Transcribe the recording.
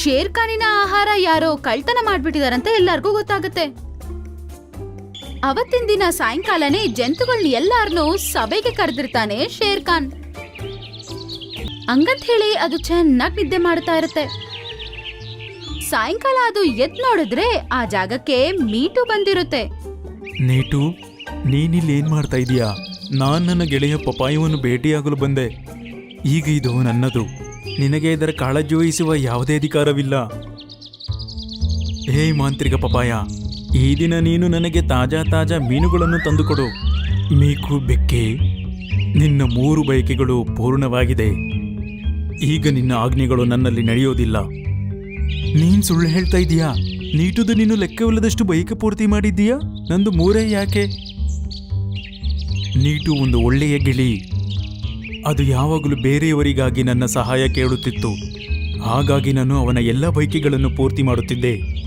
Share ಖಾನಿನ ಆಹಾರ ಯಾರೋ ಕಳ್ತನ ಮಾಡ್ಬಿಟ್ಟಿದಾರಂತ ಎಲ್ಲಾರ್ಗೂ ಗೊತ್ತಾಗುತ್ತೆ. ಅವತ್ತಿನ ದಿನ ಸಾಯಂಕಾಲನೇ ಜಂತುಗಳನ್ನ ಎಲ್ಲಾರ್ನೂ ಸಭೆಗೆ ಕರೆದಿರ್ತಾನೆ ಶೇರ್ ಖಾನ್. ಹಂಗಂತ ಹೇಳಿ ಅದು ಚೆನ್ನಾಗಿ ನಿದ್ದೆ ಮಾಡ್ತಾ ಇರುತ್ತೆ. ಸಾಯಂಕಾಲ ಅದು ಎದ್ ನೋಡಿದ್ರೆ ಆ ಜಾಗಕ್ಕೆ ಮೀಟು ಬಂದಿರುತ್ತೆ. ನೀಟು, ನೀನಿಲ್ಲಿ ಏನ್ ಮಾಡ್ತಾ ಇದೀಯಾ? ನಾನ್ ನನ್ನ ಗೆಳೆಯ ಪಪಾಯವನ್ನು ಭೇಟಿಯಾಗಲು ಬಂದೆ. ಈಗ ಇದು ನನ್ನದು. ನಿನಗೆ ಇದರ ಕಾಳಜಿ ವಹಿಸುವ ಯಾವುದೇ ಅಧಿಕಾರವಿಲ್ಲ. ಹೇ ಮಾಂತ್ರಿಕ ಪಪಾಯ ಈ ದಿನ ನೀನು ನನಗೆ ತಾಜಾ ತಾಜಾ ಮೀನುಗಳನ್ನು ತಂದುಕೊಡು. ಮೀಕು, ಬೆಕ್ಕೆ, ನಿನ್ನ ಮೂರು ಬಯಕೆಗಳು ಪೂರ್ಣವಾಗಿದೆ. ಈಗ ನಿನ್ನ ಆಜ್ಞೆಗಳು ನನ್ನಲ್ಲಿ ನಡೆಯೋದಿಲ್ಲ. ನೀನ್ ಸುಳ್ಳು ಹೇಳ್ತಾ ಇದೀಯಾ ನೀಟುದು ನೀನು ಲೆಕ್ಕವಿಲ್ಲದಷ್ಟು ಬಯಕೆ ಪೂರ್ತಿ ಮಾಡಿದ್ದೀಯಾ? ನಂದು ಮೂರೇ ಯಾಕೆ? ನೀಟು ಒಂದು ಒಳ್ಳೆಯ ಗಿಳಿ. ಅದು ಯಾವಾಗಲೂ ಬೇರೆಯವರಿಗಾಗಿ ನನ್ನ ಸಹಾಯ ಕೇಳುತ್ತಿತ್ತು. ಹಾಗಾಗಿ ನಾನು ಅವನ ಎಲ್ಲ ಬೈಕಿಗಳನ್ನು ಪೂರ್ತಿ ಮಾಡುತ್ತಿದ್ದೆ.